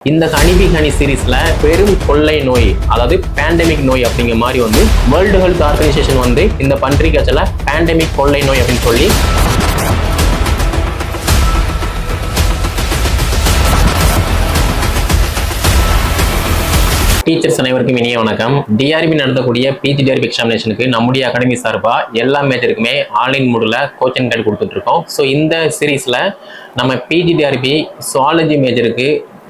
இந்த ஹனிபி கணி சீரீஸ்ல பெரும் கொள்ளை நோய் அதாவது பேண்டமிக் நோய் அப்படிங்கிற மாதிரி வந்து வேர்ல்டு ஹெல்த் ஆர்கனைசேஷன் வந்து இந்த பன்றி காய்ச்சல பேண்டமிக் கொள்ளை நோய் அப்படின்னு சொல்லி டீச்சர்ஸ் அனைவருக்கும் இனிய வணக்கம். டிஆர்பி நடத்தக்கூடிய பிஜிடிஆர்பி எக்ஸாமினேஷனுக்கு நம்முடைய அகாடமி சார்பாக எல்லா மேஜருக்குமே ஆன்லைன் மூடில் கோச்சிங் கைட் கொடுத்துட்ருக்கோம் ஸோ இந்த சீரீஸில் நம்ம பிஜி டிஆர்பி சுவாலஜி மேஜருக்கு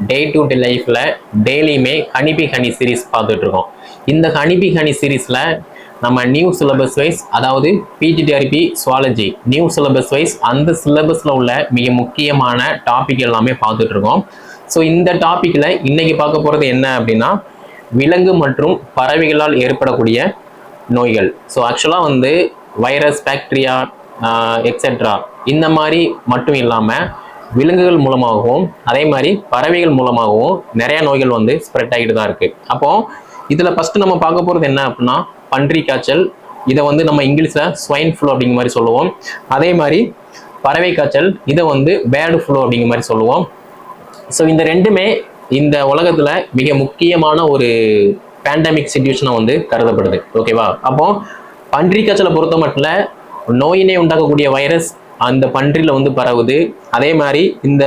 டே டு டே லைஃப்பில் டெய்லியுமே ஹனிபி ஹனி சீரீஸ் பார்த்துட்ருக்கோம். இந்த ஹனிபி ஹனி சீரீஸில் நம்ம நியூ சிலபஸ் வைஸ் அதாவது PG TRB zoology new syllabus wise அந்த சிலபஸில் உள்ள மிக முக்கியமான டாபிக் எல்லாமே பார்த்துட்ருக்கோம். ஸோ இந்த டாப்பிக்கில் இன்றைக்கி பார்க்க போகிறது என்ன அப்படின்னா விலங்கு மற்றும் பறவைகளால் ஏற்படக்கூடிய நோய்கள். ஸோ ஆக்சுவலாக வந்து வைரஸ் பாக்டீரியா எக்ஸெட்ரா இந்த மாதிரி மட்டும் இல்லாமல் விலங்குகள் மூலமாகவும் அதே மாதிரி பறவைகள் மூலமாகவும் நிறைய நோய்கள் வந்து ஸ்ப்ரெட் ஆகிட்டு தான் இருக்கு. அப்போ இதில் ஃபர்ஸ்ட் நம்ம பார்க்க போகிறது என்ன அப்படின்னா பன்றி காய்ச்சல். இதை வந்து நம்ம இங்கிலீஷில் ஸ்வைன் ஃப்ளூ அப்படிங்கிற மாதிரி சொல்லுவோம். அதே மாதிரி பறவை காய்ச்சல் இதை வந்து பேர்டு ஃப்ளூ அப்படிங்கிற மாதிரி சொல்லுவோம். ஸோ இந்த ரெண்டுமே இந்த உலகத்துல மிக முக்கியமான ஒரு பேண்டமிக் சுச்சுவேஷனாக வந்து கருதப்படுது. ஓகேவா அப்போ பன்றி காய்ச்சலை பொறுத்த மட்டும் நோயினை உண்டாக்கக்கூடிய வைரஸ் அந்த பன்றியில் வந்து பரவுது. அதே மாதிரி இந்த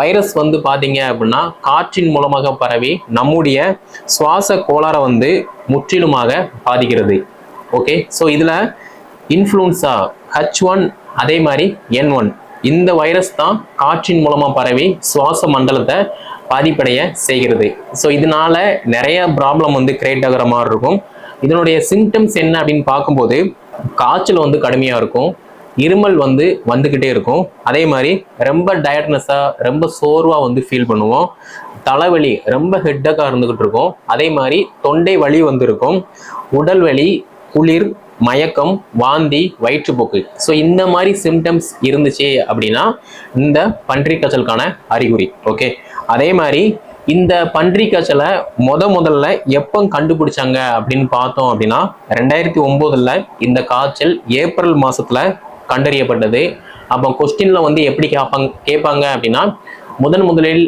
வைரஸ் வந்து பார்த்தீங்க அப்படின்னா காற்றின் மூலமாக பரவி நம்முடைய சுவாச கோளாறை வந்து முற்றிலுமாக பாதிக்கிறது. ஓகே ஸோ இதில் இன்ஃப்ளூன்ஸா ஹச் ஒன் அதே மாதிரி என் ஒன் இந்த வைரஸ் தான் காற்றின் மூலமாக பரவி சுவாச மண்டலத்தை பாதிப்படைய செய்கிறது. ஸோ இதனால நிறைய ப்ராப்ளம் வந்து கிரியேட் ஆகிற மாதிரி இருக்கும். இதனுடைய சிம்டம்ஸ் என்ன அப்படின்னு பார்க்கும்போது காய்ச்சல் வந்து கடுமையாக இருக்கும். இருமல் வந்து வந்துக்கிட்டே இருக்கும். அதே மாதிரி ரொம்ப டயட்னஸாக ரொம்ப சோர்வாக வந்து ஃபீல் பண்ணுவோம். தலைவலி ரொம்ப ஹெட்டக்காக இருந்துக்கிட்டு இருக்கும். அதே மாதிரி தொண்டை வலி வந்திருக்கும். உடல் வலி குளிர் மயக்கம் வாந்தி வயிற்றுப்போக்கு. ஸோ இந்த மாதிரி சிம்டம்ஸ் இருந்துச்சு அப்படின்னா இந்த பன்றி காய்ச்சலுக்கான அறிகுறி ஓகே அதே மாதிரி இந்த பன்றி காய்ச்சலை முத முதல்ல எப்போ கண்டுபிடிச்சாங்க அப்படின்னு பார்த்தோம் அப்படின்னா ரெண்டாயிரத்தி ஒம்போதில் இந்த காய்ச்சல் ஏப்ரல் மாதத்தில் கண்டறியப்பட்டது. அப்போ கொஸ்டின்ல வந்து எப்படி கேட்பாங்க கேட்பாங்க அப்படின்னா முதன் முதலில்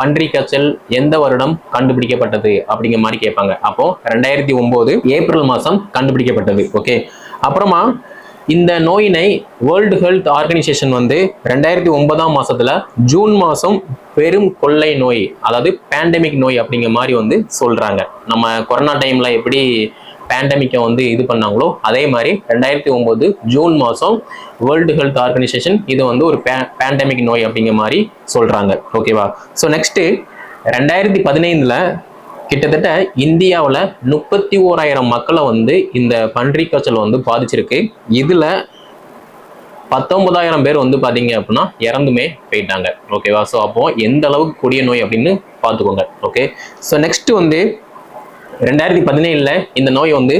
பன்றி காய்ச்சல் எந்த வருடம் கண்டுபிடிக்கப்பட்டது அப்படிங்கிற மாதிரி கேட்பாங்க அப்போ ரெண்டாயிரத்தி ஒன்பது ஏப்ரல் மாதம் கண்டுபிடிக்கப்பட்டது. ஓகே அப்புறமா இந்த நோயினை வேர்ல்டு ஹெல்த் ஆர்கனைசேஷன் வந்து ரெண்டாயிரத்தி ஒன்பதாம் மாசத்துல ஜூன் மாதம் பெரும் கொள்ளை நோய் அதாவது பேண்டமிக் நோய் அப்படிங்கிற மாதிரி வந்து சொல்றாங்க. நம்ம கொரோனா டைம்ல எப்படி பேண்டமிக்கை வந்து இது பண்ணாங்களோ அதே மாதிரி ரெண்டாயிரத்தி ஒம்பது ஜூன் மாதம் வேர்ல்டு ஹெல்த் ஆர்கனைசேஷன் இது வந்து ஒரு பேண்டமிக் நோய் அப்படிங்கிற மாதிரி சொல்கிறாங்க ஓகேவா ஸோ நெக்ஸ்ட்டு ரெண்டாயிரத்தி பதினைந்தில் கிட்டத்தட்ட இந்தியாவில் முப்பத்தி ஓராயிரம் மக்களை வந்து இந்த பன்றி காய்ச்சல் வந்து பாதிச்சிருக்கு. இதில் பத்தொன்பதாயிரம் பேர் வந்து பார்த்தீங்க அப்படின்னா இறந்துமே போயிட்டாங்க. ஓகேவா ஸோ அப்போ எந்த அளவுக்கு கொடிய நோய் அப்படின்னு பார்த்துக்கோங்க. ஓகே ஸோ நெக்ஸ்ட் வந்து ரெண்டாயிரத்தி பதினேழுல இந்த நோய் வந்து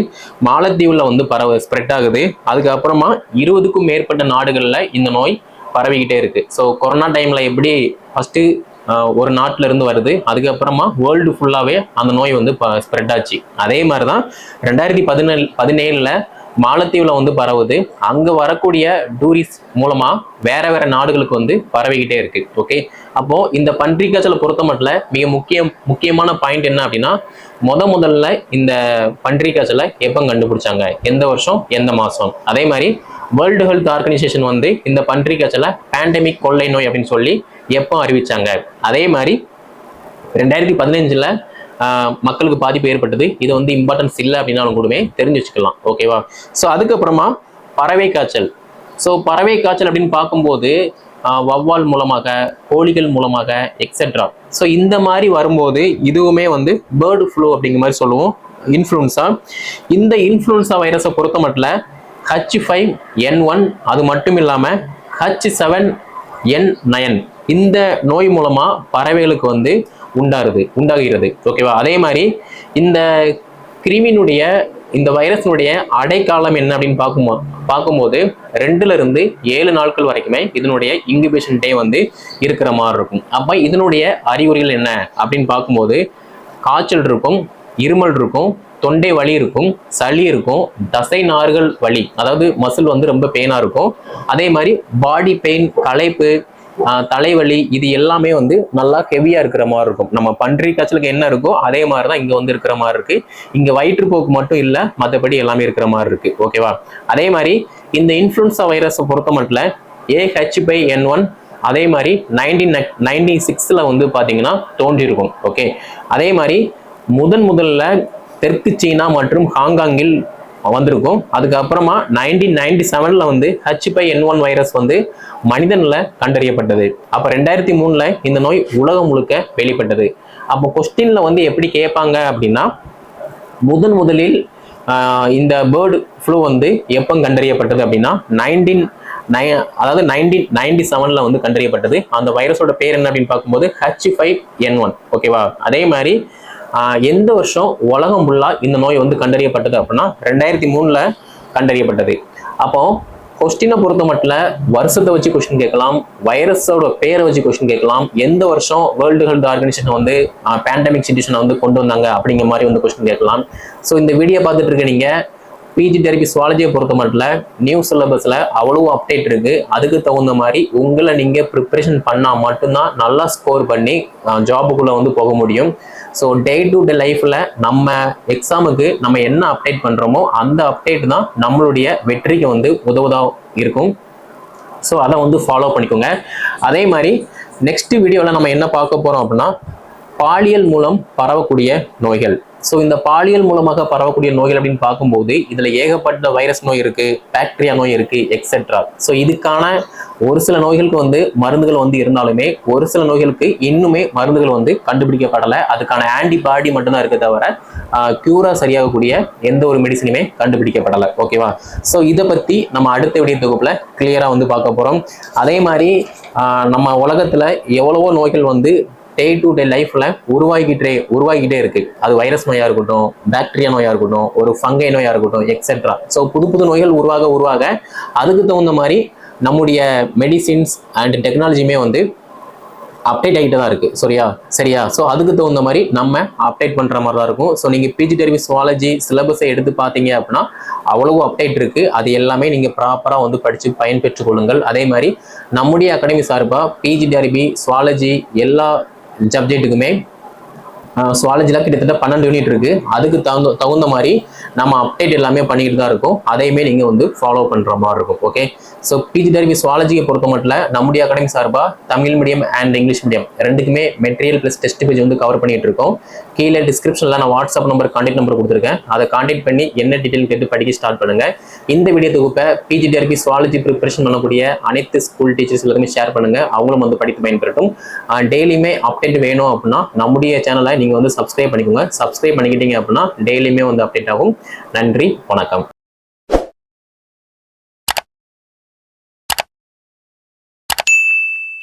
மாலத்தீவில் வந்து பரவ ஸ்ப்ரெட் ஆகுது. அதுக்கப்புறமா இருபதுக்கும் மேற்பட்ட நாடுகளில் இந்த நோய் பரவிக்கிட்டே இருக்கு. ஸோ கொரோனா டைம்ல எப்படி ஃபர்ஸ்ட் ஒரு நாட்டில இருந்து வருது அதுக்கப்புறமா வேர்ல்டு ஃபுல்லாவே அந்த நோய் வந்து ஸ்ப்ரெட் ஆச்சு. அதே மாதிரி தான் ரெண்டாயிரத்தி பதினேழு பதினேழுல மாலத்தீவில் வந்து பரவுது. அங்கே வரக்கூடிய டூரிஸ்ட் மூலமாக வேற வேற நாடுகளுக்கு வந்து பரவிக்கிட்டே இருக்கு. ஓகே? அப்போ இந்த பன்றி காய்ச்சலை பொறுத்த மட்டும் மிக முக்கியம் முக்கியமான பாயிண்ட் என்ன அப்படின்னா முத முதல்ல இந்த பன்றி காய்ச்சலை எப்போ கண்டுபிடிச்சாங்க? எந்த வருஷம்? எந்த மாதம் அதே மாதிரி வேர்ல்டு ஹெல்த் ஆர்கனைசேஷன் வந்து இந்த பன்றி காய்ச்சலை பேண்டமிக் கொள்ளை நோய் அப்படின்னு சொல்லி எப்போ அறிவிச்சாங்க? அதே மாதிரி ரெண்டாயிரத்தி பதினஞ்சில் மக்களுக்கு பாதிப்பு ஏற்பட்டது. இது வந்து இம்பார்ட்டன்ஸ் இல்லை அப்படின்னாலும் கூடவே தெரிஞ்சு வச்சுக்கலாம். ஓகேவா ஸோ அதுக்கப்புறமா பறவை காய்ச்சல். ஸோ பறவை காய்ச்சல் அப்படின்னு பார்க்கும்போது வவ்வால் வௌவால் மூலமாக கோழிகள் மூலமாக எக்ஸெட்ரா ஸோ இந்த மாதிரி வரும்போது இதுவுமே வந்து பேர்டு ஃப்ளூ அப்படிங்கிற மாதிரி சொல்லுவோம். இன்ஃப்ளூன்ஸா இந்த இன்ஃப்ளூன்ஸா வைரஸை பொறுத்த மட்டும் ஹச் ஃபைவ் என் ஒன் அது மட்டும் இல்லாமல் ஹச் செவன் என் நயன் இந்த நோய் மூலமாக பறவைகளுக்கு வந்து உண்டாருது உண்டாகிறது. ஓகேவா அதே மாதிரி இந்த கிருமியினுடைய இந்த வைரஸினுடைய அடைக்காலம் என்ன அப்படின்னு பார்க்கும்போ பார்க்கும்போது ரெண்டுல இருந்து ஏழு நாட்கள் வரைக்குமே இதனுடைய இன்குபேஷன் டே வந்து இருக்கிற மாதிரி இருக்கும். அப்ப இதனுடைய அறிகுறிகள் என்ன அப்படின்னு பார்க்கும்போது காய்ச்சல் இருக்கும் இருமல் இருக்கும் தொண்டை வலி இருக்கும் சளி இருக்கும் தசை நார்கள் வலி அதாவது மசில் வந்து ரொம்ப பெயினாக இருக்கும். அதே மாதிரி பாடி பெயின் களைப்பு தலைவலி இது எல்லாமே வந்து நல்லா ஹெவியா இருக்கிற மாதிரி இருக்கும். நம்ம பன்றி காய்ச்சலுக்கு என்ன இருக்கோ அதே மாதிரி தான் இங்க வந்து இருக்கிற மாதிரி இருக்கு. இங்க வயிற்றுப்போக்கு மட்டும் இல்ல மற்றபடி எல்லாமே இருக்கிற மாதிரி இருக்கு. ஓகேவா அதே மாதிரி இந்த இன்ஃப்ளூன்சா வைரஸை பொறுத்த மட்டும் ஏஹெச் பை என் ஒன் அதே மாதிரி நைன்டீன் நைன்டி சிக்ஸில் வந்து பார்த்தீங்கன்னா தோன்றியிருக்கும். ஓகே அதே மாதிரி முதன் முதல்ல தெற்கு சீனா மற்றும் ஹாங்காங்கில் வந்திருக்கும். அதுக்கப்புறமா நைன்டீன் நைன்டி செவன்ல வந்து ஹச்பை என் ஒன் வைரஸ் வந்து மனிதன்ல கண்டறியப்பட்டது. அப்போ ரெண்டாயிரத்தி மூணுல இந்த நோய் உலகம் முழுக்க வெளிப்பட்டது. அப்போ கொஸ்டினில் வந்து எப்படி கேட்பாங்க அப்படின்னா முதன் முதலில் ஆஹ் இந்த பேர்டு ஃப்ளூ வந்து எப்போ கண்டறியப்பட்டது அப்படின்னா நைன்டீன் நை அதாவது நைன்டீன் நைன்டி செவனில் வந்து கண்டறியப்பட்டது. அந்த வைரஸோட பேர் என்ன அப்படின்னு பார்க்கும்போது ஹச் ஃபைவ் என் ஒன் ஓகேவா அதே மாதிரி எந்த வருஷம் உலகம் ஃபுல்லாக இந்த நோய் வந்து கண்டறியப்பட்டது அப்படின்னா ரெண்டாயிரத்தி மூணில் கண்டறியப்பட்டது. அப்போ கொஸ்டினை பொறுத்த மட்டும் வருஷத்தை வச்சு கொஸ்டின் கேட்கலாம் வைரஸோட பேரை வச்சு கொஸ்டின் கேட்கலாம் எந்த வருஷம் வேர்ல்டு ஹெல்த் ஆர்கனைசேஷன் வந்து பேண்டமிக் சுச்சுவேஷனை வந்து கொண்டு வந்தாங்க அப்படிங்கிற மாதிரி வந்து கொஸ்டின் கேட்கலாம். ஸோ இந்த வீடியோ பார்த்துட்டு இருக்க நீங்கள் பிஜி தெரபி சுவாலஜியை பொறுத்த மட்டும் நியூ சிலபஸ்ல அவ்வளவு அப்டேட் இருக்கு. அதுக்கு தகுந்த மாதிரி உங்களை நீங்க ப்ரிப்பரேஷன் பண்ணா மட்டும்தான் நல்லா ஸ்கோர் பண்ணி ஜாபுக்குள்ள வந்து போக முடியும். ஸோ டே டு டே லைஃப்ல நம்ம எக்ஸாமுக்கு நம்ம என்ன அப்டேட் பண்றோமோ அந்த அப்டேட் தான் நம்மளுடைய வெற்றிக்கு வந்து உதவுதா இருக்கும். ஸோ அதை வந்து ஃபாலோ பண்ணிக்கோங்க. அதே மாதிரி நெக்ஸ்ட் வீடியோவில் நம்ம என்ன பார்க்க போகிறோம் அப்படின்னா பாலியல் மூலம் பரவக்கூடிய நோய்கள். ஸோ இந்த பாலியல் மூலமாக பரவக்கூடிய நோய்கள் அப்படின்னு பார்க்கும்போது இதில் ஏகப்பட்ட வைரஸ் நோய் இருக்குது பாக்டீரியா நோய் இருக்குது எக்ஸெட்ரா ஸோ இதுக்கான ஒரு சில நோய்களுக்கு வந்து மருந்துகள் வந்து இருந்தாலுமே ஒரு சில நோய்களுக்கு இன்னுமே மருந்துகள் வந்து கண்டுபிடிக்கப்படலை. அதுக்கான ஆன்டிபாடி மட்டும்தான் இருக்க தவிர க்யூரா சரியாகக்கூடிய எந்த ஒரு மெடிசனுமே கண்டுபிடிக்கப்படலை. ஓகேவா ஸோ இதை பற்றி நம்ம அடுத்த விடிய தொகுப்பில் கிளியராக வந்து பார்க்க போகிறோம் அதே மாதிரி நம்ம உலகத்தில் எவ்வளவோ நோய்கள் வந்து டே டு டே லைஃப்ல உருவாகிட்டே உருவாகிட்டே இருக்கு. அது வைரஸ் நோயா இருக்கட்டும் பாக்டீரியா நோயா இருக்கட்டும் ஒரு ஃபங்கை நோயா இருக்கட்டும் எக்ஸெட்ரா ஸோ புது புது நோய்கள் உருவாக உருவாக அதுக்கு தகுந்த மாதிரி நம்முடைய மெடிசின்ஸ் அண்ட் டெக்னாலஜியுமே வந்து அப்டேட் ஆகிட்டு தான் இருக்கு. சரியா? சரியா? ஸோ அதுக்கு தகுந்த மாதிரி நம்ம அப்டேட் பண்ற மாதிரி தான் இருக்கும். ஸோ நீங்க பிஜி டெரிவி சுவாலஜி சிலபஸை எடுத்து பார்த்தீங்க அப்படின்னா அவ்வளவு அப்டேட் இருக்கு. அது எல்லாமே நீங்க ப்ராப்பரா வந்து படிச்சு பயன்பெற்றுக் கொள்ளுங்கள். அதே மாதிரி நம்முடைய அகாடமி சார்பாக பிஜி டெரிபி சுவாலஜி எல்லா சப்ஜெக்ட்டுக்குமே சுவாலஜிலாம் கிட்டத்தட்ட பன்னெண்டு யூனிட் இருக்கு. அதுக்கு தகுந்த தகுந்த மாதிரி நம்ம அப்டேட் எல்லாமே பண்ணிக்கிட்டு தான் இருக்கும். அதையுமே நீங்க வந்து ஃபாலோ பண்ற மாதிரி இருக்கும் ஓகே ஸோ பிஜி தர்மி சுவாலஜியை பொறுத்த மட்டும் நம்முடைய அகாடமி சார்பா Tamil medium and English medium ரெண்டுக்குமே மெட்டீரியல் ப்ளஸ் டெஸ்ட் பேஜ் வந்து கவர் பண்ணிட்டு இருக்கோம். கீழே டிஸ்கிரிப்ஷனில் நான் வாட்ஸ்அப் நம்பர் கான்டெக்ட் நம்பர் கொடுத்துருக்கேன். அதை கான்டெக்ட் பண்ணி என்ன டீட்டெயில் கேட்டு படிக்க ஸ்டார்ட் பண்ணுங்க. இந்த வீடியோ தொகுப்பை பிஜி தர்பி சுவாலஜி ப்ரிப்பரேஷன் பண்ணக்கூடிய அனைத்து ஸ்கூல் டீச்சர்ஸ் எல்லாருமே ஷேர் பண்ணுங்க. அவங்களும் வந்து படித்து பயன்பெறட்டும். டெய்லியுமே அப்டேட் வேணும் அப்படின்னா நம்முடைய சேனலை நீங்கள் வந்து சப்ஸ்கிரைப் பண்ணிக்கோங்க. சப்ஸ்கிரைப் பண்ணிக்கிட்டீங்க அப்படின்னா டெய்லியுமே வந்து அப்டேட் ஆகும். நன்றி வணக்கம்.